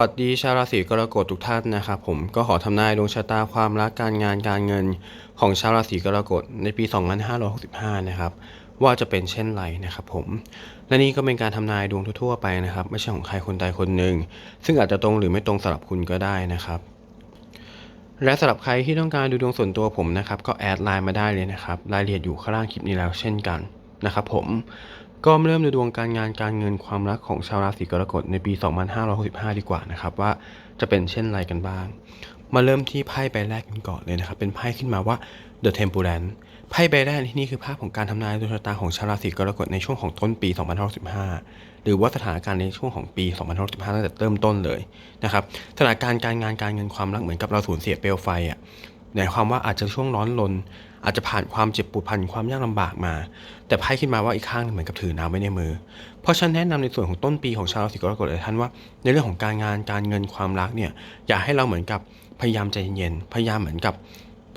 สวัสดีชาวราศีกรกฎทุกท่านนะครับผมก็ขอทำนายดวงชะตาความรักการงานการเงินของชาวราศีกรกฎในปี 2565 นะครับ ว่าจะเป็นเช่นไรนะครับผม และนี่ก็เป็นการทำนายดวงทั่วๆไปนะครับ ไม่ใช่ของใครคนใดคนหนึ่ง ซึ่งอาจจะตรงหรือไม่ตรงสำหรับคุณก็ได้นะครับ และสำหรับใครที่ต้องการดูดวงส่วนตัวผมนะครับ ก็แอดไลน์มาได้เลยนะครับรายละเอียดอยู่ข้างล่างคลิปนี้แล้วเช่นกันนะครับผม ก็เริ่มในดวงการงานการเงินความรักของชาวราศีกรกฎในปี 2565 ดีกว่านะครับว่าจะเป็นเช่นไรกันบ้าง มาเริ่มที่ไพ่ใบแรกกันก่อนเลยนะครับ เป็นไพ่ขึ้นมาว่า The Temperance ไพ่ใบแรกที่นี่คือภาพของการทำนายดวงชะตาของชาวราศีกรกฎในช่วงของต้นปี 2565 หรือว่าสถานการณ์ในช่วงของปี 2565 ตั้งแต่เริ่มต้นเลยนะครับสถานการณ์การงานการเงินความรักเหมือนกับเราสูญเสียเปลวไฟอะหมายความว่าอาจจะช่วงร้อนรน อาจจะผ่านความเจ็บปวดผ่านความยากลำบากมา แต่ไพ่ขึ้นมาว่าอีกข้างเหมือนกับถือน้ำไว้ในมือ เพราะฉันแนะนำในส่วนของต้นปีของชาวราศีกรกฎเลยท่านว่า ในเรื่องของการงานการเงินความรักเนี่ยอยากให้เราเหมือนกับพยายามใจเย็นพยายามเหมือนกับ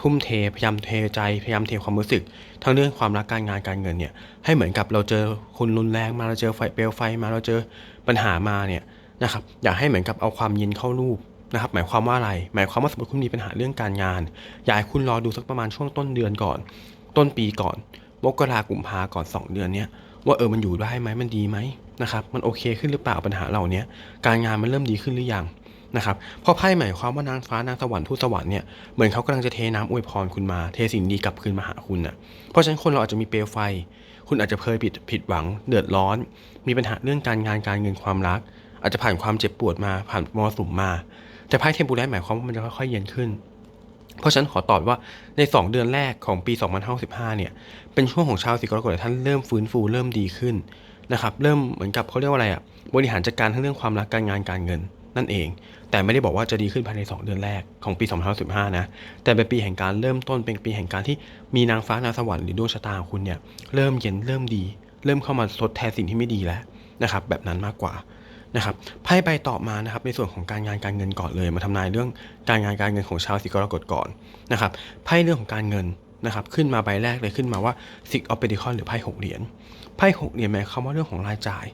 ทุ่มเทพยายามเทใจพยายามเทความรู้สึก ทั้งเรื่องความรักการงานการเงินเนี่ยให้เหมือนกับเราเจอคนรุนแรงมาเราเจอไฟเปลวไฟมาเราเจอปัญหามาเนี่ยนะครับอยากให้เหมือนกับเอาความเย็นเข้ารูป นะครับหมายความว่าอะไร หมายความว่าสมมติคุณมีปัญหาเรื่องการงาน อยากให้คุณรอดูสักประมาณช่วงต้นเดือนก่อน ต้นปีก่อนมกรากุมภาก่อน 2 เดือนเนี้ยว่าเออมันอยู่ได้ไหมมันดีไหมนะครับมันโอเคขึ้นหรือเปล่าปัญหาเหล่านี้การงานมันเริ่มดีขึ้นหรือยังนะครับเพราะไพ่หมายความว่านางฟ้านางสวรรค์ทูตสวรรค์เนี่ยเหมือนเขากำลังจะเทน้ำอวยพรคุณมาเทสิ่งดีกลับคืนมาหาคุณน่ะเพราะฉะนั้นคนเราอาจจะมีเปลวไฟ คุณอาจจะเคยผิดผิดหวังเดือดร้อน มีปัญหาเรื่องการงานการเงินความรัก อาจจะผ่านความเจ็บปวดมาผ่านมรสุมมา แต่ไพ่เทมปูแลหมายความว่ามันจะค่อยๆเย็นขึ้น เพราะฉะนันขอตอบว่าใน 2 เดือนแรกของปี2565เนี่ย เป็นช่วงของชาวสิกรกฎท่านเริ่มฟื้นฟูเริ่มดีขึ้นนะครับ เริ่มเหมือนกับเขาเรียกว่าอะไรอะ บริหารจัดการทั้งเรื่องความรักการงานการเงินนั่นเอง แต่ไม่ได้บอกว่าจะดีขึ้นภายใน 2 เดือนแรกของปี2565นะ แต่เป็นปีแห่งการเริ่มต้นเป็นปีแห่งการที่มีนางฟ้านางสวรรค์หรือดวงชะตาของคุณเนี่ยเริ่มเย็นเริ่มดี เริ่มเข้ามาทดแทนสิ่งที่ไม่ดีแล้วนะครับแบบนั้นมากกว่า นะครับไพ่ใบต่อมานะครับในส่วนของการงานการเงินก่อนเลย มาทำนายเรื่องการงานการเงินของชาวสิกรกฎก่อนนะครับไพ่เรื่องของการเงินนะครับขึ้นมาใบแรกเลยขึ้นมาว่า Six of Pentacles หรือไพ่หกเหรียญไพ่หกเหรียญหมายความว่าเรื่องของรายจ่าย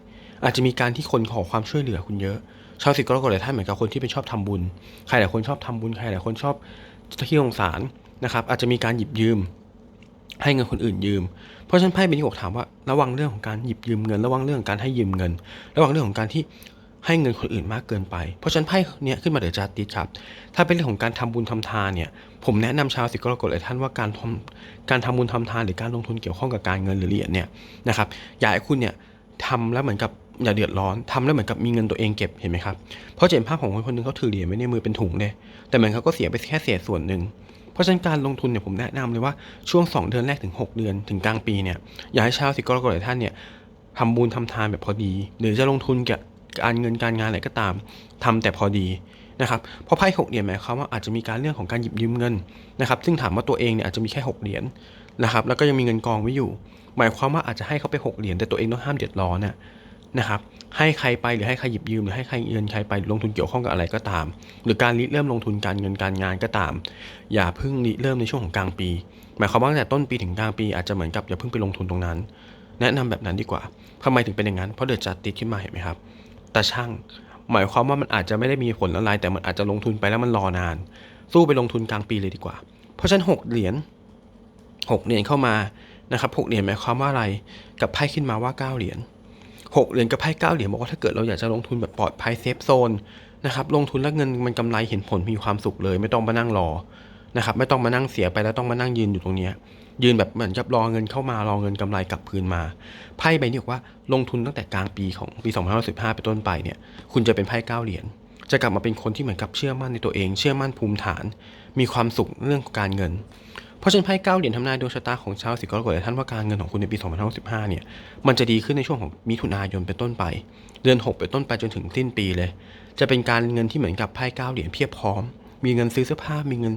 อาจจะมีการที่คนขอความช่วยเหลือคุณเยอะ ชาวสิกรกฎหลายท่านเหมือนกับคนที่เป็นชอบทำบุญ ใครหลายคนชอบทำบุญใครหลายคนชอบที่สงสารนะครับอาจจะมีการหยิบยืม ให้เงินคนอื่นยืม เพราะฉะนั้นไพ่ใบนี้บอกถามว่า ระวังเรื่องของการหยิบยืมเงิน ระวังเรื่องของการให้ยืมเงิน ระวังเรื่องของการที่ให้เงินคนอื่นมากเกินไป เพราะฉะนั้นไพ่เนี้ยขึ้นมาเดือจาติดครับ ถ้าเป็นเรื่องของการทำบุญทำทานเนี่ย ผมแนะนำชาวสิกรกฎเลยท่านว่าการทำการทำบุญทำทานหรือการลงทุนเกี่ยวข้องกับการเงินหรือเหรียญเนี่ยนะครับอยากให้คุณเนี่ยทำแล้วเหมือนกับอย่าเดือดร้อนทำแล้วเหมือนกับมีเงินตัวเองเก็บเห็นไหมครับ เพราะจะเห็นภาพของคนคนหนึงเขาถือเหรียญไว้ในมือเป็นถุงเลยแต่เหมือนเขาก็เสียไปแค่เศษส่วนหนึ่ง เพราะฉะนั้นการลงทุนเนี่ยผมแนะนำเลยว่าช่วง 2 เดือนแรกถึง 6 เดือนถึงกลางปีเนี่ยอยากให้ชาวสิกรกฎหลายท่านเนี่ยทำบุญทำทานแบบพอดี หรือจะลงทุนกับการเงินการงานอะไรก็ตามทำแต่พอดีนะครับเพราะไพ่หกเหรียญหมายความว่าอาจจะมีการเรื่องของการหยิบยืมเงินนะครับซึ่งถามว่าตัวเองเนี่ยอาจจะมีแค่ 6 เหรียญนะครับแล้วก็ยังมีเงินกองไว้อยู่ หมายความว่าอาจจะให้เขาไป 6 เหรียญแต่ตัวเองต้องห้ามเดือดร้อนน่ะนะครับ ให้ใครไปหรือให้ใครหยิบยืมหรือให้ใครเงินใครไปหรือลงทุนเกี่ยวข้องกับอะไรก็ตาม หรือการริเริ่มลงทุนการเงินการงานก็ตาม อย่าเพิ่งริเริ่มในช่วงของกลางปี หมายความว่าตั้งแต่ต้นปีถึงกลางปีอาจจะเหมือนกับอย่าเพิ่งไปลงทุนตรงนั้น แนะนำแบบนั้นดีกว่าทำไมถึงเป็นอย่างนั้น เพราะเดือดจัดติดขึ้นมาเห็นไหมครับแต่ช่างหมายความว่ามันอาจจะไม่ได้มีผลอะไรแต่มันอาจจะลงทุนไปแล้วมันรอนาน สู้ไปลงทุนกลางปีเลยดีกว่า เพราะฉะนั้นหกเหรียญหกเหรียญเข้ามานะครับหกเหรียญหมายความว่าอะไร กับไพ่ขึ้นมาว่าเก้าเหรียญ หกเหรียญกับไพ่เก้าเหรียญบอกว่าถ้าเกิดเราอยากจะลงทุนแบบปลอดภัยเซฟโซนนะครับลงทุนแล้วเงินมันกำไรเห็นผลมีความสุขเลย ไม่ต้องมานั่งรอนะครับไม่ต้องมานั่งเสียไปแล้วต้องมานั่งยืนอยู่ตรงนี้ยืนแบบเหมือนกับรอเงินเข้ามารอเงินกำไรกลับคืนมาไพ่ใบนี้บอกว่าลงทุนตั้งแต่กลางปีของปี2515เป็นต้นไปเนี่ยคุณจะเป็นไพ่เก้าเหรียญจะกลับมาเป็นคนที่เหมือนกับเชื่อมั่นในตัวเอง เชื่อมั่นภูมิฐาน มีความสุขเรื่องการเงิน เพราะฉะนั้นไพ่เก้าเหรียญทำนายดวงชะตาของชาวสิกรกฎและท่านว่าการเงินของคุณในปี2565เนี่ยมันจะดีขึ้นในช่วงของมิถุนายนเป็นต้นไป เดือน 6 เป็นต้นไปจนถึงสิ้นปีเลย จะเป็นการเงินที่เหมือนกับไพ่เก้าเหรียญเพียบพร้อม มีเงินซื้อเสื้อผ้ามีเงิน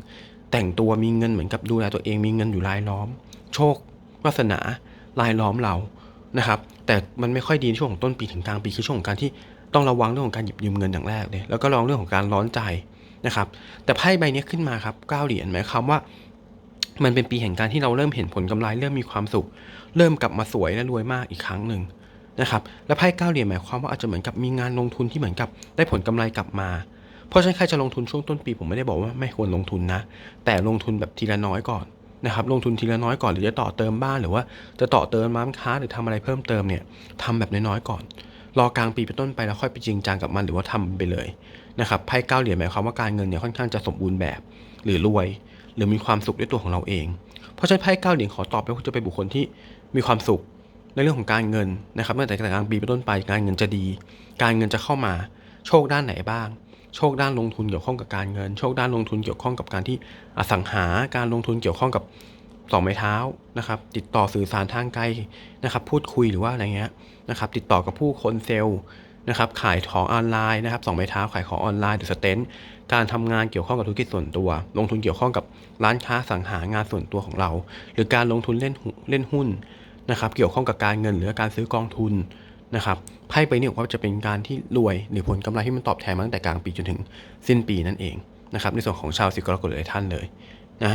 แต่งตัวมีเงินเหมือนกับดูแลตัวเองมีเงินอยู่รายล้อม โชควาสนารายล้อมเรานะครับแต่มันไม่ค่อยดีในช่วงของต้นปีถึงกลางปีคือช่วงของการที่ต้องระวังเรื่องของการหยิบยืมเงินอย่างแรกเลยแล้วก็ระวังเรื่องของการร้อนใจนะครับแต่ไพ่ใบนี้ขึ้นมาครับเก้าเหรียญหมายความว่า มันเป็นปีแห่งการที่เราเริ่มเห็นผลกำไรเริ่มมีความสุข เริ่มกลับมาสวยและรวยมากอีกครั้งหนึ่งนะครับและไพ่เก้าเหรียญหมายความว่าอาจจะเหมือนกับมีงานลงทุนที่เหมือนกับได้ผลกำไรกลับมาเพราะฉะนั้นใครจะลงทุนช่วงต้นปีผมไม่ได้บอกว่าไม่ควรลงทุนนะ แต่ลงทุนแบบทีละน้อยก่อนนะครับลงทุนทีละน้อยก่อนหรือจะต่อเติมบ้านหรือว่าจะต่อเติมร้านค้าหรือทำอะไรเพิ่มเติมเนี่ยทำแบบน้อยๆก่อน รอกลางปีเป็นต้นไปแล้วค่อยไปจริงจังกับมันหรือว่าทำไปเลยนะครับไพ่เก้าเหรียญหมายความว่าการเงินเนี่ยค่อนข้างจะสมบูรณ์แบบหรือรวย รือมีความสุขด้วยตัวของเราเอง เพราะฉะนั้นไพ่เก้าเหรียญขอตอบไปว่าคุณจะเป็นบุคคลที่มีความสุขในเรื่องของการเงินนะครับตั้งแต่กลางปีเป็นต้นไปการเงินจะดี การเงินจะเข้ามา โชคด้านไหนบ้าง โชคด้านลงทุนเกี่ยวข้องกับการเงิน โชคด้านลงทุนเกี่ยวข้องกับการที่อสังหาการลงทุนเกี่ยวข้องกับสองไม้เท้านะครับ ติดต่อสื่อสารทางไกลนะครับ พูดคุยหรือว่าอะไรเงี้ยนะครับ ติดต่อกับผู้คนเซลล์ นะครับขายของออนไลน์นะครับสองไม้เท้าขายของออนไลน์หรือสเตนการทำงานเกี่ยวข้องกับธุรกิจส่วนตัว ลงทุนเกี่ยวข้องกับร้านค้าสังหางานส่วนตัวของเรา หรือการลงทุนเล่นเล่นหุ้นนะครับเกี่ยวข้องกับการเงินหรือการซื้อกองทุนนะครับไพ่ใบนี้ผมว่าจะเป็นการที่รวยหรือผลกำไรที่มันตอบแทนมาตั้งแต่กลางปีจนถึงสิ้นปีนั่นเองนะครับในส่วนของชาวสิงคโปร์หลายท่านเลยนะ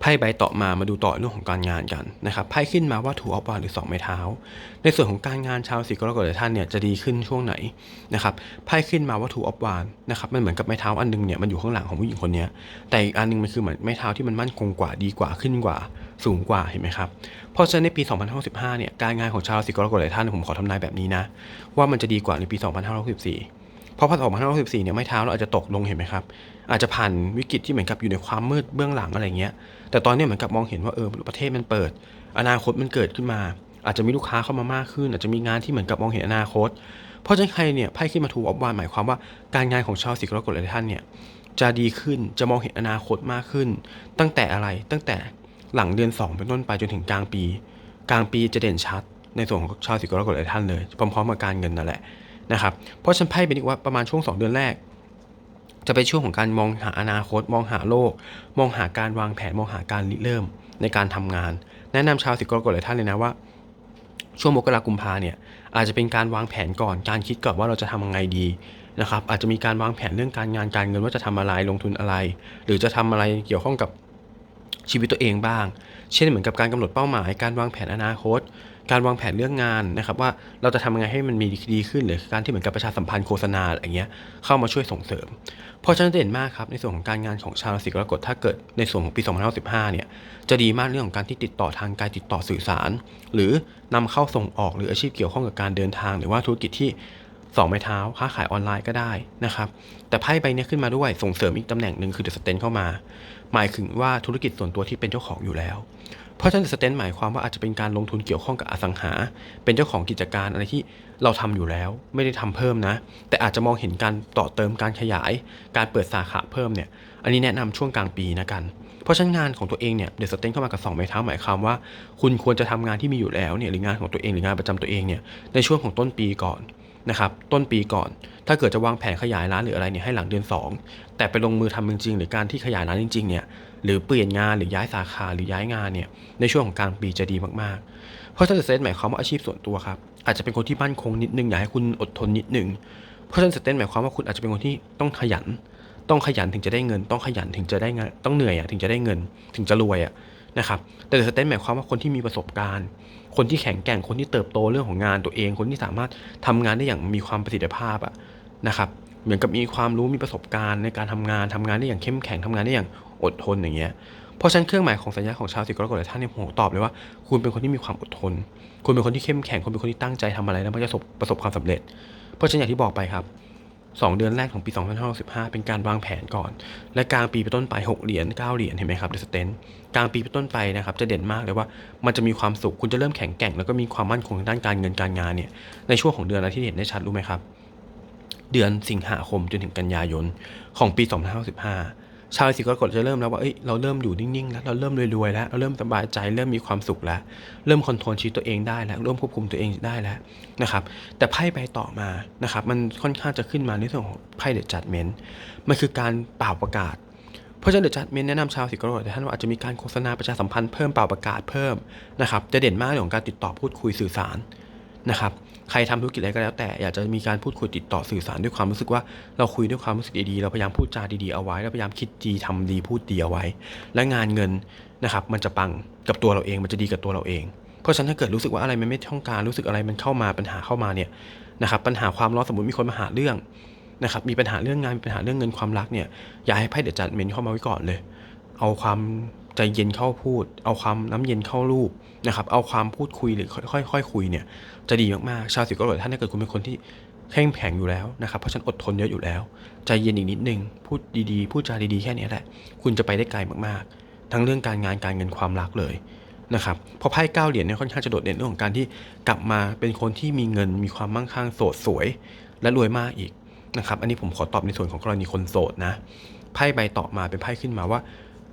ไพ่ใบต่อมามาดูต่อเรื่องของการงานกันนะครับไพ่ขึ้นมาว่าถูออฟวานหรือสองไม้เท้า ในส่วนของการงานชาวสิงคโปร์หลายท่านเนี่ยจะดีขึ้นช่วงไหนนะครับไพ่ขึ้นมาว่าถูออฟวานนะครับมันเหมือนกับไม้เท้าอันนึงเนี่ยมันอยู่ข้างหลังของผู้หญิงคนนี้แต่อีกอันนึงมันคือเหมือนไม้เท้าที่มันมั่นคงกว่าดีกว่าขึ้นกว่า สูงกว่าเห็นไหมครับเพราะฉะนั้นในปี2565เนี่ยการงานของชาวราศีกรกฎหลายท่านผมขอทำนายแบบนี้นะว่ามันจะดีกว่าในปี 2564 เพราะพอ2564เนี่ยไม่เท้าเราอาจจะตกลงเห็นไหมครับ อาจจะผ่านวิกฤตที่เหมือนกับอยู่ในความมืดเบื้องหลังอะไรเงี้ย แต่ตอนนี้เหมือนกับมองเห็นว่าเออประเทศมันเปิด อนาคตมันเกิดขึ้นมา อาจจะมีลูกค้าเข้ามามากขึ้น อาจจะมีงานที่เหมือนกับมองเห็นอนาคต เพราะฉะนั้นใครเนี่ยไพ่ขึ้นมาทูออฟวานหมายความว่าการงานของชาวราศีกรกฎหลายท่านเนี่ยจะดีขึ้นจะมองเห็นอนาคตมากขึ้น ตั้งแต่อะไรตั้งแต่หลังเดือน 2 เป็นต้นไปจนถึงกลางปี กลางปีจะเด่นชัด ในส่วนของชาวสิงคโปร์หลายท่านเลยพร้อมๆกับการเงินนั่นแหละ นะครับ เพราะฉันไพ่เป็นอีกว่าประมาณช่วง 2 เดือนแรก จะเป็นช่วงของการมองหาอนาคต มองหาโลก มองหาการวางแผนมองหาการริเริ่มในการทำงาน แนะนำชาวสิงคโปร์หลายท่านเลยนะว่า ช่วงมกรากุมภาเนี่ยอาจจะเป็นการวางแผนก่อนการคิดก่อนว่าเราจะทำยังไงดีนะครับอาจจะมีการวางแผนเรื่องการงานการเงินว่าจะทำอะไรลงทุนอะไร หรือจะทำอะไรเกี่ยวข้องกับชีวิตตัวเองบ้าง เช่นเหมือนกับการกำหนดเป้าหมาย การวางแผนอนาคต การวางแผนเรื่องงานนะครับว่าเราจะทำยังไงให้มันมีดีขึ้นหรือการที่เหมือนกับประชาสัมพันธ์โฆษณาอะไรเงี้ยเข้ามาช่วยส่งเสริม เพราะฉะนั้นเด่นมากครับในส่วนของการงานของชาวราศีกรกฎถ้าเกิดในส่วนของปี2015เนี่ยจะดีมากเรื่องของการที่ติดต่อทางการติดต่อสื่อสาร หรือนำเข้าส่งออกหรืออาชีพเกี่ยวข้องกับการเดินทาง หรือว่าธุรกิจที่สองไม้เท้าค้าขายออนไลน์ก็ได้นะครับแต่ไพ่ใบนี้ขึ้นมาด้วยส่งเสริมอีกตำแหน่งหนึ่งคือเดอะสเตนเข้ามา หมายถึงว่าธุรกิจส่วนตัวที่เป็นเจ้าของอยู่แล้ว เพราะฉะนั้นสเตนหมายความว่าอาจจะเป็นการลงทุนเกี่ยวข้องกับอสังหา เป็นเจ้าของกิจการอะไรที่เราทำอยู่แล้ว ไม่ได้ทำเพิ่มนะ แต่อาจจะมองเห็นการต่อเติมการขยาย การเปิดสาขาเพิ่มเนี่ย อันนี้แนะนำช่วงกลางปีนะกัน เพราะฉะนั้นงานของตัวเองเนี่ยเดอะสเตนเข้ามากับ2ไม้เท้าหมายความว่า คุณควรจะทำงานที่มีอยู่แล้วเนี่ยหรืองานของตัวเองหรืองานประจำตัวเองเนี่ยในช่วงของต้นปีก่อน นะครับต้นปีก่อน ถ้าเกิดจะวางแผนขยายร้านหรืออะไรเนี่ยให้หลังเดือน 2 แต่ไปลงมือทำจริงๆ หรือการที่ขยายร้านจริงๆเนี่ยหรือเปลี่ยนงานหรือย้ายสาขาหรือย้ายงานเนี่ยในช่วงของกลางปีจะดีมากๆ เพราะฉะนั้นเซนหมายความว่าอาชีพส่วนตัวครับอาจจะเป็นคนที่มั่นคงนิดนึงอยากให้คุณอดทนนิดนึงเพราะฉะนั้นเซนหมายความว่าคุณอาจจะเป็นคนที่ต้องขยัน ต้องขยันถึงจะได้เงิน ต้องขยันถึงจะได้เงินต้องเหนื่อยอะถึงจะได้เงิน ถึงจะรวยอะนะครับแต่สเตนหมายความว่าคนที่มีประสบการณ์ คนที่แข็งแกร่งคนที่เติบโตเรื่องของงานตัวเอง คนที่สามารถทำงานได้อย่างมีความประสิทธิภาพอะนะครับเหมือนกับมีความรู้มีประสบการณ์ในการทำงานทำงานได้อย่างเข้มแข็งทำงานได้อย่างอดทนอย่างเงี้ยเพราะฉะนั้นเครื่องหมายของสัญญาของชาวสิงคโปร์หลายท่านเนี่ยผมตอบเลยว่า คุณเป็นคนที่มีความอดทน คุณเป็นคนที่เข้มแข็งคุณเป็นคนที่ตั้งใจทำอะไรแล้วมันจะประสบความสำเร็จ เพราะฉะนั้นอย่างที่บอกไปครับ 2 เดือนแรกของปี 2565 เป็นการวางแผนก่อน และกลางปีไปต้นไป 6 เหรียญ 9 เหรียญ เห็นไหมครับเดสเตนกลางปีไปต้นไปนะครับจะเด่นมากเลยว่ามันจะมีความสุข คุณจะเริ่มแข็งแกร่ง แล้วก็มีความมั่นคงทางด้านการเงินการงานเนี่ย ในช่วงของเดือนอะไรที่เห็นได้ชัดรู้ไหมครับ เดือนสิงหาคมจนถึงกันยายนของปี 2565 ชาวราศีกรกฎจะเริ่มแล้วว่าเอ้ยเราเริ่มอยู่นิ่งๆแล้วเราเริ่มรวยๆแล้วเราเริ่มสบายใจ เริ่มมีความสุขแล้ว เริ่มคอนโทรลชีวิตตัวเองได้แล้วเริ่มควบคุมตัวเองได้แล้วนะครับ แต่ไพ่ใบต่อมานะครับ มันค่อนข้างจะขึ้นมาในส่วนของไพ่เดจัดเมนต์มันคือการเป่าประกาศเพราะฉะนั้นเดอะจัดเมนต์แนะนำชาวสิงคโปร์ท่านว่าอาจจะมีการโฆษณาประชาสัมพันธ์เพิ่มเป่าประกาศเพิ่มนะครับจะเด่นมากเรื่องของการติดต่อพูดคุยสื่อสารนะครับ ใครทำธุรกิจอะไรก็แล้วแต่อยากจะมีการพูดคุยติดต่อสื่อสารด้วยความรู้สึกว่าเราคุยด้วยความรู้สึกดีๆเราพยายามพูดจาดีๆเอาไว้เราพยายามคิดดีทำดีพูดดีเอาไว้ และงานเงินนะครับมันจะปังกับตัวเราเองมันจะดีกับตัวเราเอง เพราะฉะนั้นถ้าเกิดรู้สึกว่าอะไรมันไม่ต้องการรู้สึกอะไรมันเข้ามาปัญหาเข้ามาเนี่ยนะครับปัญหาความร้อนสมมติมีคนมาหาเรื่องนะครับมีปัญหาเรื่องงานมีปัญหาเรื่องเงินความรักเนี่ยอย่าให้ไพ่เดอะจัดเมนเข้ามาไว้ก่อนเลย เอาความ ใจเย็นเข้าพูด เอาความน้ำเย็นเข้ารูปนะครับ เอาความพูดคุยหรือค่อยๆค่อยคุยเนี่ยจะดีมากๆ ชาวสิงห์กรกฎท่านถ้าเกิดคุณเป็นคนที่เข้มแข็งอยู่แล้วนะครับ เพราะฉันอดทนเยอะอยู่แล้ว ใจเย็นอีกนิดนึง พูดดีๆ พูดจาดีๆ แค่นี้แหละ คุณจะไปได้ไกลมากๆ ทั้งเรื่องการงานการเงินความรักเลยนะครับเพราะไพ่เก้าเหรียญเนี่ยค่อนข้างจะโดดเด่นเรื่องของการที่กลับมาเป็นคนที่มีเงินมีความมั่งคั่งโสดสวย และรวยมากอีกนะครับ อันนี้ผมขอตอบในส่วนของกรณีคนโสดนะไพ่ใบต่อมาเป็นไพ่ขึ้นมาว่า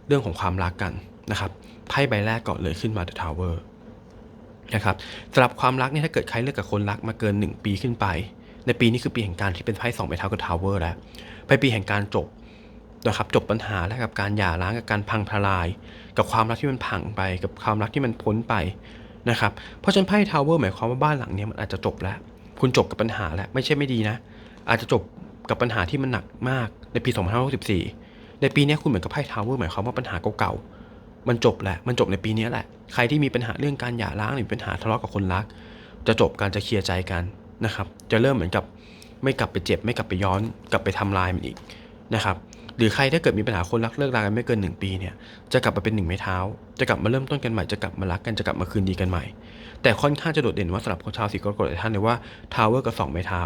เรื่องของความรักกันนะครับไพ่ใบแรกก่อนเลยขึ้นมา The Tower นะครับสำหรับความรักเนี่ยถ้าเกิดใครเลิกกับคนรักมาเกิน 1 ปีขึ้นไป ในปีนี้คือปีแห่งการที่เป็นไพ่สองใบเท้ากับ Tower แล้วไปปีแห่งการจบนะครับจบปัญหาและกับการหย่าร้างกับการพังทลาย กับความรักที่มันพังไป กับความรักที่มันพ้นไปนะครับเพราะฉะนั้นไพ่ Tower หมายความว่าบ้านหลังนี้มันอาจจะจบแล้ว คุณจบกับปัญหาแล้วไม่ใช่ไม่ดีนะ อาจจะจบกับปัญหาที่มันหนักมากในปี 2564 ในปีนี้คุณเหมือนกับไพ่ทาวเวอร์หมายความว่าปัญหาเก่าๆมันจบแหละ มันจบในปีนี้แหละ ใครที่มีปัญหาเรื่องการหย่าร้างหรือปัญหาทะเลาะกับคนรัก จะจบการจะเคลียร์ใจกันนะครับ จะเริ่มเหมือนกับไม่กลับไปเจ็บ ไม่กลับไปย้อน กลับไปทำลายมันอีกนะครับ หรือใครถ้าเกิดมีปัญหาคนรักเลิกรากันไม่เกิน 1 ปีเนี่ยจะกลับมาเป็นหนึ่งไม้เท้า จะกลับมาเริ่มต้นกันใหม่จะกลับมารักกันจะกลับมาคืนดีกันใหม่ แต่ค่อนข้างจะโดดเด่นว่าสำหรับคนชาวสีกรกฎหลยท่านเลยว่าทาวเวอร์กับสองไม้เท้า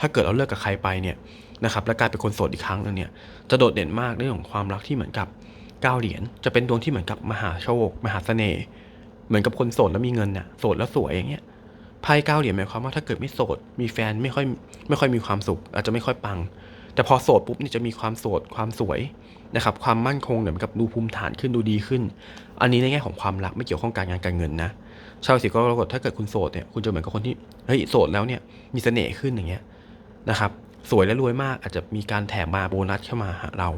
ถ้าเกิดเราเลิกกับใครไปเนี่ยนะครับแล้วกลายเป็นคนโสดอีกครั้งนึงเนี่ยจะโดดเด่นมากในเรื่องของความรักที่เหมือนกับเก้าเหรียญจะเป็นดวงที่เหมือนกับมหาโชคมหาเสน่ห์เหมือนกับคนโสดแล้วมีเงินน่ะโสดแล้วสวยอย่างเงี้ยไพ่เก้าเหรียญหมายความว่าถ้าเกิดไม่โสด มีแฟนไม่ค่อยไม่ค่อยมีความสุข อาจจะไม่ค่อยปัง แต่พอโสดปุ๊บนี่จะมีความโสดความสวยนะครับความมั่นคงเหมือนกับดูภูมิฐานขึ้นดูดีขึ้น อันนี้ในแง่ของความรักไม่เกี่ยวข้องการงานการเงินนะชาวสีกรกฎถ้าเกิดคุณโสดเนี่ยคุณจะเหมือนกับคนที่เฮ้ยโสดแล้วเนี่ยมีเสน่ห์ขึ้นอย่างเงี้ย นะครับสวยและรวยมากอาจจะมีการแถมมาโบนัสเข้ามาหาเรา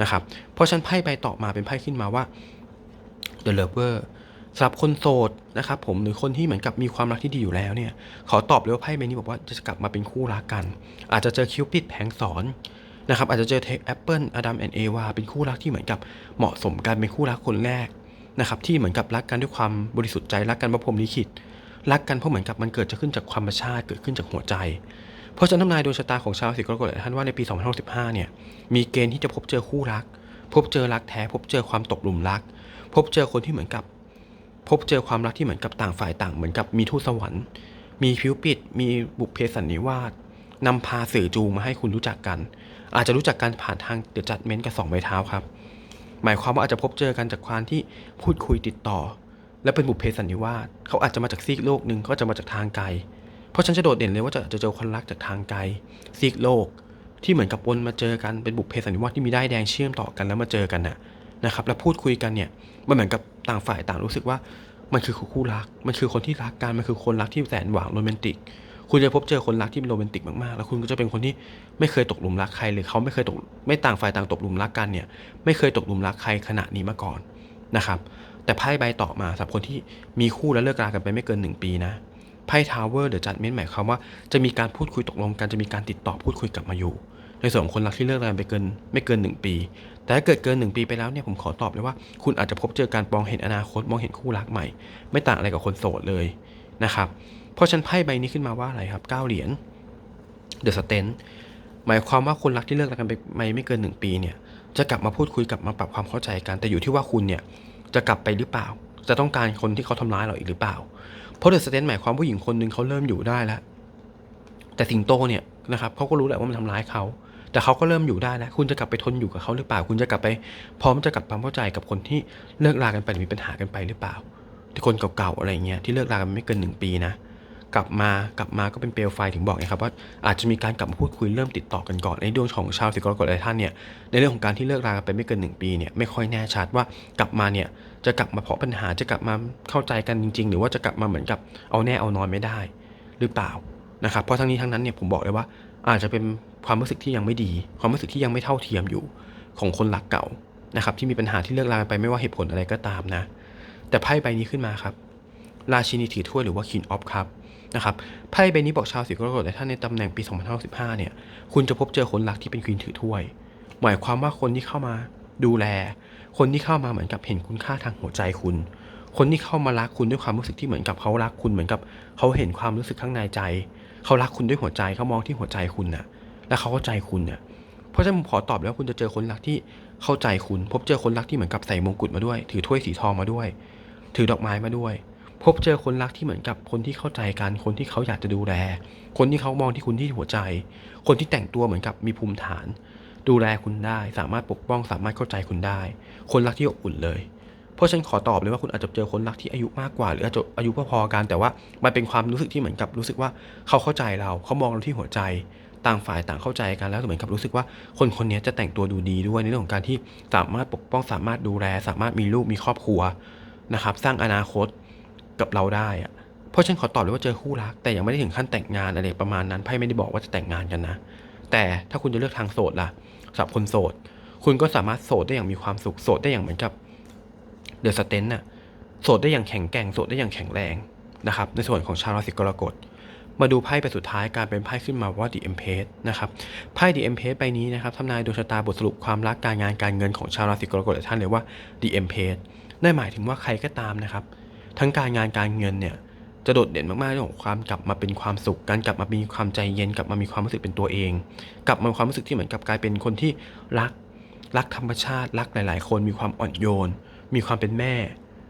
นะครับเพราะฉันไพ่ใบต่อมาเป็นไพ่ขึ้นมาว่า The Lover สำหรับคนโสดนะครับผมหรือคนที่เหมือนกับมีความรักที่ดีอยู่แล้วเนี่ย ขอตอบเลยว่าไพ่ใบนี้บอกว่าจะกลับมาเป็นคู่รักกัน อาจจะเจอคิวปิดแผงสอนนะครับอาจจะเจอเทคแอปเปิลอดัมแอนเอวาเป็นคู่รักที่เหมือนกับเหมาะสมกันเป็นคู่รักคนแรกนะครับที่เหมือนกับรักกันด้วยความบริสุทธิ์ใจรักกันเพราะพรมลิขิตรักกันเพราะเหมือนกับมันเกิดจะขึ้นจากความธรรมชาติเกิดขึ้นจากหัวใจ เพราะฉะนั้นทำนายดวงชะตาของชาวราศีกรกฎหลยท่านว่าในปี 2065 เนี่ย มีเกณฑ์ที่จะพบเจอคู่รัก พบเจอรักแท้ พบเจอความตกหลุมรัก พบเจอคนที่เหมือนกับ พบเจอความรักที่เหมือนกับต่างฝ่ายต่าง เหมือนกับมีทูตสวรรค์ มีพิวปิด มีบุพเพสันนิวาสนำพาสื่อจูงมาให้คุณรู้จักกัน อาจจะรู้จักกันผ่านทางเดอะจัดเมนต์กับสองใบเท้าครับ หมายความว่าอาจจะพบเจอกันจากความที่พูดคุยติดต่อ และเป็นบุพเพสันนิวาสเขาอาจจะมาจากซีกโลกหนึ่งเขาจะมาจากทางไกล เพราะฉันจะโดดเด่นเลยว่าจะจะเจอคนรักจากทางไกลซีกโลก ที่เหมือนกับวนมาเจอกันเป็นบุพเพสันนิวาสที่มีได้ายแดงเชื่อมต่อกันแล้วมาเจอกันน่ะนะครับแล้วพูดคุยกันเนี่ยมันเหมือนกับต่างฝ่ายต่างรู้สึกว่ามันคือคู่รัก มันคือคนที่รักกัน มันคือคนรักที่แสนหวานโรแมนติก คุณจะพบเจอคนรักที่โรแมนติกมากๆ แล้วคุณก็จะเป็นคนที่ไม่เคยตกหลุมรักใครหรือเขาไม่เคยตก ไม่ต่างฝ่ายต่างตกหลุมรักกันเนี่ย ไม่เคยตกหลุมรักใครขนาดนี้มาก่อนนะครับ แต่ไพ่ใบต่อมาสำหรับคนที่มีคู่แล้วเลิกรากันไปไม่เกิน 1 ปีนะ ไพ่ทาวเวอร์เดอะจัดเมนต์หมายความว่าจะมีการพูดคุยตกลงกันจะมีการติดต่อพูดคุยกลับมาอยู่ ในส่วนของคนรักที่เลิกกันไปเกินไม่เกิน 1 ปี แต่ถ้าเกิดเกิน 1 ปีไปแล้วเนี่ยผมขอตอบเลยว่า คุณอาจจะพบเจอการมองเห็นอนาคตมองเห็นคู่รักใหม่ ไม่ต่างอะไรกับคนโสดเลยนะครับเพราะฉันไพ่ใบนี้ขึ้นมาว่าอะไรครับเก้าเหรียญเดอะสเตนหมายความว่าคนรักที่เลิกกันไปไม่ไม่เกิน 1 ปีเนี่ยจะกลับมาพูดคุยกลับมาปรับความเข้าใจกันแต่อยู่ที่ว่าคุณเนี่ยจะกลับไปหรือเปล่า จะต้องการคนที่เขาทำร้ายเราอีกหรือเปล่า เพราะเดอะสเตนหมายความผู้หญิงคนหนึ่งเขาเริ่มอยู่ได้แล้ว แต่สิงโตเนี่ยนะครับเขาก็รู้แหละว่ามันทำร้ายเขา แต่เขาก็เริ่มอยู่ได้แล้ว คุณจะกลับไปทนอยู่กับเขาหรือเปล่า คุณจะกลับไป พร้อมจะกลับความเข้าใจกับคนที่เลิกรากันไปหรือมีปัญหากันไปหรือเปล่า ที่คนเก่าๆอะไรเงี้ยที่เลิกรากันไม่เกินหนึ่งปีนะ กลับมากลับมาก็เป็นเปลวไฟถึงบอกไงครับว่าอาจจะมีการกลับมาพูดคุยเริ่มติดต่อกันก่อนในดวงของชาวสิงห์กรกฎหลายท่านเนี่ยในเรื่องของการที่เลิกรากันไปไม่เกินหนึ่งปีเนี่ยไม่ค่อยแน่ชัดว่ากลับมาเนี่ยจะกลับมาเพาะปัญหาจะกลับมาเข้าใจกันจริง ๆ หรือว่าจะกลับมาเหมือนกับเอาแน่เอานอนไม่ได้ หรือเปล่านะครับเพราะทั้งนี้ทั้งนั้นเนี่ยผมบอกเลยว่า อาจจะเป็นความรู้สึกที่ยังไม่ดี ความรู้สึกที่ยังไม่เท่าเทียมอยู่ของคนรักเก่านะครับที่มีปัญหาที่เลิกรากันไปไม่ว่าเหตุผลอะไรก็ตามนะ แต่ไพ่ใบนี้ขึ้นมาครับราชินีถือถ้วยหรือว่า King of Cup นะครับไพ่ใบนี้บอกชาวสิงห์กรกฎและท่านในตำแหน่งปี 2065เนี่ย คุณจะพบเจอคนรักที่เป็นควีนถือถ้วย หมายความว่าคนที่เข้ามาดูแล คนที่เข้ามาเหมือนกับเห็นคุณค่าทางหัวใจคุณ คนที่เข้ามารักคุณด้วยความรู้สึกที่เหมือนกับเขารักคุณเหมือนกับเขาเห็นความรู้สึกข้างในใจ เขารักคุณด้วยหัวใจเขามองที่หัวใจคุณน่ะ และเขาเข้าใจคุณน่ะ เพราะฉะนั้นผมขอตอบแล้วคุณจะเจอคนรักที่เข้าใจคุณ พบเจอคนรักที่เหมือนกับใส่มงกุฎมาด้วย ถือถ้วยสีทองมาด้วย ถือดอกไม้มาด้วย พบเจอคนรักที่เหมือนกับคนที่เข้าใจกัน คนที่เขาอยากจะดูแล คนที่เขามองที่คุณที่หัวใจ คนที่แต่งตัวเหมือนกับมีภูมิฐาน ดูแลคุณได้ สามารถปกป้อง สามารถเข้าใจคุณได้ คนรักที่อบอุ่นเลย เพราะฉันขอตอบเลยว่าคุณอาจจะเจอคนรักที่อายุมากกว่า หรืออาจจะอายุพอๆกัน แต่ว่ามันเป็นความรู้สึกที่เหมือนกับรู้สึกว่าเขาเข้าใจเรา เขามองเราที่หัวใจ ต่างฝ่ายต่างเข้าใจกันแล้วเหมือนกับรู้สึกว่าคนคนนี้จะแต่งตัวดูดีด้วยในเรื่องของการที่สามารถปกป้อง สามารถดูแล สามารถมีลูก มีครอบครัวนะครับ สร้างอนาคต กับเราได้อะเพราะฉันขอตอบเลยว่าเจอคู่รัก แต่ยังไม่ได้ถึงขั้นแต่งงานอะไรประมาณนั้นไพ่ไม่ได้บอกว่าจะแต่งงานกันนะ แต่ถ้าคุณจะเลือกทางโสดล่ะสำหรับคนโสด คุณก็สามารถโสดได้อย่างมีความสุขโสดได้อย่างเหมือนกับเดอะสเตนน่ะโสดได้อย่างแข็งแกร่งโสดได้อย่างแข็งแรงนะครับในส่วนของชาวราศีกรกฎมาดูไพ่ไปสุดท้ายการเป็นไพ่ขึ้นมาว่า The Empress นะครับไพ่ The Empress ใบนี้นะครับทำนายดวงชะตาบทสรุปความรักการงานการเงินของชาวราศีกรกฎท่านเลยว่า The Empress ได้หมายถึงว่าใครก็ตามนะครับ ทั้งการงานการเงินเนี่ยจะโดดเด่นมากๆเรื่องของความกลับมาเป็นความสุข การกลับมามีความใจเย็นกลับมามีความรู้สึกเป็นตัวเอง กลับมามีความรู้สึกที่เหมือนกับกลายเป็นคนที่รักรักธรรมชาติ รักหลาย ๆ คนมีความอ่อนโยน มีความเป็นแม่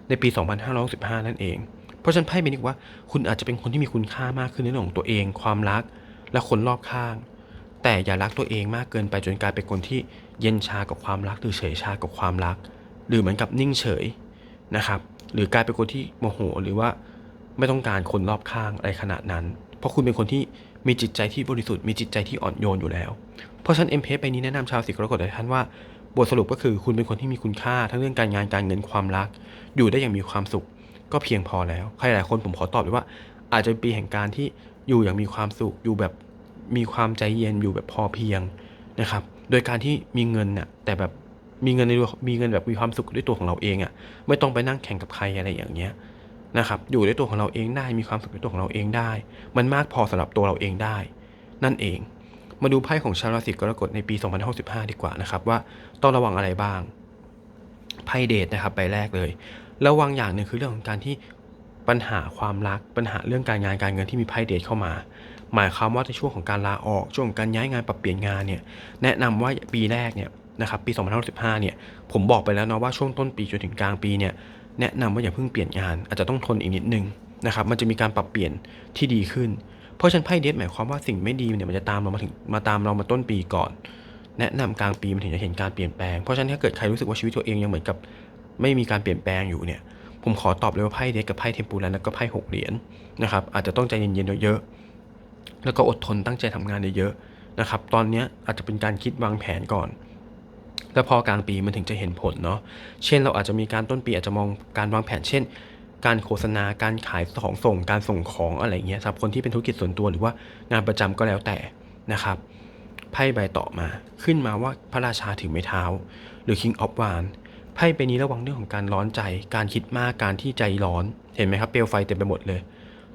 ในปี 2515 นั่นเอง เพราะฉะนั้นไพ่เบนิกว่าคุณอาจจะเป็นคนที่มีคุณค่ามากขึ้นในเรื่องของตัวเอง ความรักและคนรอบข้าง แต่อย่ารักตัวเองมากเกินไปจนกลายเป็นคนที่เย็นชากับความรักหรือเฉยชากับความรัก หรือเหมือนกับนิ่งเฉยนะครับ หรือกลายเป็นคนที่โมโหหรือว่าไม่ต้องการคนรอบข้างอะไรขนาดนั้น เพราะคุณเป็นคนที่มีจิตใจที่บริสุทธิ์มีจิตใจที่อ่อนโยนอยู่แล้ว เพราะฉะนั้นเอ็มเพไปนี้แนะนำชาวสิกรกฎหลายท่านว่าบทสรุปก็คือคุณเป็นคนที่มีคุณค่าทั้งเรื่องการงานการเงินความรัก อยู่ได้อย่างมีความสุข ก็เพียงพอแล้วใครหลายคนผมขอตอบเลยว่า อาจจะเป็นปีแห่งการที่อยู่อย่างมีความสุขอยู่แบบมีความใจเย็นอยู่แบบพอเพียงนะครับ โดยการที่มีเงินน่ะแต่แบบ มีเงินในมีเงินแบบมีความสุขด้วยตัวของเราเองอะ ไม่ต้องไปนั่งแข่งกับใครอะไรอย่างเงี้ยนะครับ อยู่ด้วยตัวของเราเองได้มีความสุขด้วยตัวของเราเองได้ มันมากพอสำหรับตัวเราเองได้ นั่นเอง มาดูไพ่ของชาวราศีกรกฎในปี2065ดีกว่านะครับว่าต้องระวังอะไรบ้างไพ่เดทนะครับใบแรกเลย ระวังอย่างหนึ่งคือเรื่องของการที่ปัญหาความรักปัญหาเรื่องการงานการเงินที่มีไพ่เดทเข้ามา หมายความว่าในช่วงของการลาออกช่วงของการย้ายงานปรับเปลี่ยนงานเนี่ยแนะนำว่าปีแรกเนี่ย นะครับปี2065เนี่ยผมบอกไปแล้วเนาะว่าช่วงต้นปีจนถึงกลางปีเนี่ยแนะนำว่าอย่าเพิ่งเปลี่ยนงาน อาจจะต้องทนอีกนิดนึงนะครับมันจะมีการปรับเปลี่ยนที่ดีขึ้น เพราะฉันไพ่เดทหมายความว่าสิ่งไม่ดีเนี่ยมันจะตามเรามาถึงมาตามเรามาต้นปีก่อน แนะนำกลางปีมันถึงจะเห็นการเปลี่ยนแปลงเพราะฉะนั้นถ้าเกิดใครรู้สึกว่าชีวิตตัวเองยังเหมือนกับ ไม่มีการเปลี่ยนแปลงอยู่เนี่ยผมขอตอบเลยว่าไพ่เด็กกับไพ่เทมปูรันแล้วก็ไพ่หกเหรียญนะครับอาจจะต้องใจเย็นๆเยอะๆแล้วก็อดทนตั้งใจทำงานเยอะๆนะครับตอนนี้อาจจะเป็นการคิดวางแผนก่อน แล้วพอกลางปีมันถึงจะเห็นผลเนาะ เช่นเราอาจจะมีการต้นปีอาจจะมองการวางแผน เช่น การโฆษณา การขายของส่ง การส่งของอะไรเงี้ยสำหรับคนที่เป็นธุรกิจส่วนตัวหรือว่างานประจำก็แล้วแต่นะครับ ไพ่ใบต่อมาขึ้นมาว่าพระราชาถือไม้เท้า หรือ King of Wands ไพ่ใบนี้ระวังเรื่องของการร้อนใจ การคิดมาก การที่ใจร้อน เห็นไหมครับ เปลวไฟเต็มไปหมดเลย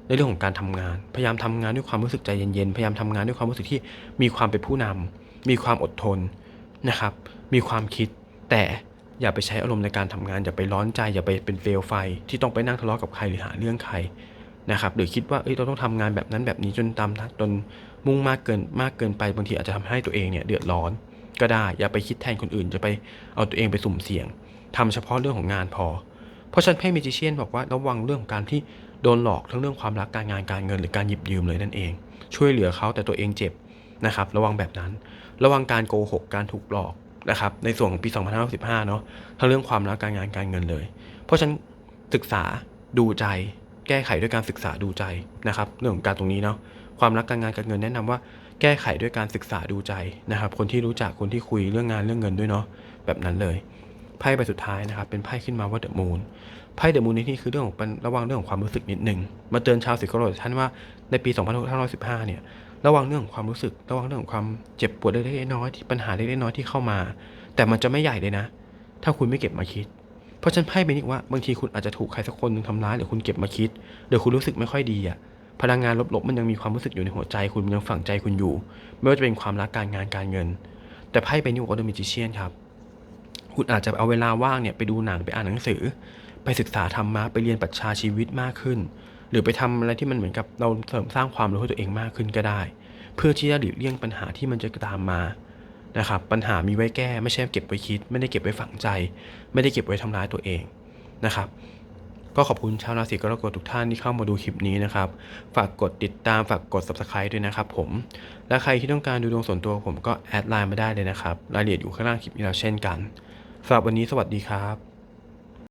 ในเรื่องของการทำงาน พยายามทำงานด้วยความรู้สึกใจเย็นๆ พยายามทำงานด้วยความรู้สึกที่มีความเป็นผู้นำมีความอดทนนะครับ มีความคิด แต่อย่าไปใช้อารมณ์ในการทำงาน อย่าไปร้อนใจ อย่าไปเป็นเปลไฟ ที่ต้องไปนั่งทะเลาะกับใครหรือหาเรื่องใครนะครับหรือคิดว่าเอ้ยเราต้องทำงานแบบนั้นแบบนี้จนตามจนมุ่งมากเกินมากเกินไปบางทีอาจจะทำให้ตัวเองเนี่ยเดือดร้อนก็ได้ อย่าไปคิดแทนคนอื่น จะไปเอาตัวเองไปสุ่มเสี่ยงทำเฉพาะเรื่องของงานพอ เพราะฉันเพ่เมจิเชียนบอกว่าระวังเรื่องของการที่โดนหลอกทั้งเรื่องความรักการงานการเงินหรือการหยิบยืมเลยนั่นเอง ช่วยเหลือเขาแต่ตัวเองเจ็บนะครับ ระวังแบบนั้น ระวังการโกหกการถูกหลอก นะครับในส่วนของปี 2565เนาะทั้งเรื่องความรักการงานการเงินเลย เพราะฉะนั้นศึกษาดูใจแก้ไขด้วยการศึกษาดูใจนะครับ เรื่องของการตรงนี้เนาะความรักการงานการเงินแนะนำว่าแก้ไขด้วยการศึกษาดูใจนะครับ คนที่รู้จักคนที่คุยเรื่องงานเรื่องเงินด้วยเนาะแบบนั้นเลยไพ่ใบสุดท้ายนะครับ เป็นไพ่ขึ้นมาว่าเดอะมูนไพ่เดอะมูนนี่คือเรื่องของระวังเรื่องของความรู้สึกนิดนึงมาเตือนชาวสิงคโปร์ท่านว่าในปี 2515 เนี่ย ระวังเรื่องของความรู้สึก ระวังเรื่องของความเจ็บปวดเล็กๆน้อยๆที่ปัญหาเล็กๆน้อยๆที่เข้ามา แต่มันจะไม่ใหญ่เลยนะ ถ้าคุณไม่เก็บมาคิด เพราะฉันไพ่เป็นอีกว่าบางทีคุณอาจจะถูกใครสักคนนึงทำร้ายหรือคุณเก็บมาคิดหรือคุณรู้สึกไม่ค่อยดีอะพลังงานลบๆมันยังมีความรู้สึกอยู่ในหัวใจ คุณมันยังฝังใจคุณอยู่ ไม่ว่าจะเป็นความรักการงานการเงิน แต่ไพ่เป็นนิวออเดอร์มิจิเชียนครับคุณอาจจะเอาเวลาว่างเนี่ยไปดูหนังไปอ่านหนังสือ ไปไปศึกษาธรรมะไปเรียนปรัชญาชีวิตมากขึ้น หรือไปทำอะไรที่มันเหมือนกับเราเสริมสร้างความรู้ให้ตัวเองมากขึ้นก็ได้ เพื่อที่จะหลีกเลี่ยงปัญหาที่มันจะตามมานะครับปัญหามีไว้แก้ไม่ใช่เก็บไว้คิด ไม่ได้เก็บไว้ฝังใจ ไม่ได้เก็บไว้ทำร้ายตัวเองนะครับ ก็ขอบคุณชาวราศีกรกฎทุกท่านที่เข้ามาดูคลิปนี้นะครับ ฝากกดติดตามฝากกด subscribe ด้วยนะครับผมและใครที่ต้องการดูดวงส่วนตัวผมก็แอดไลน์มาได้เลยนะครับรายละเอียดอยู่ข้างล่างคลิปนี้แล้วเช่นกันสำหรับวันนี้สวัสดีครับ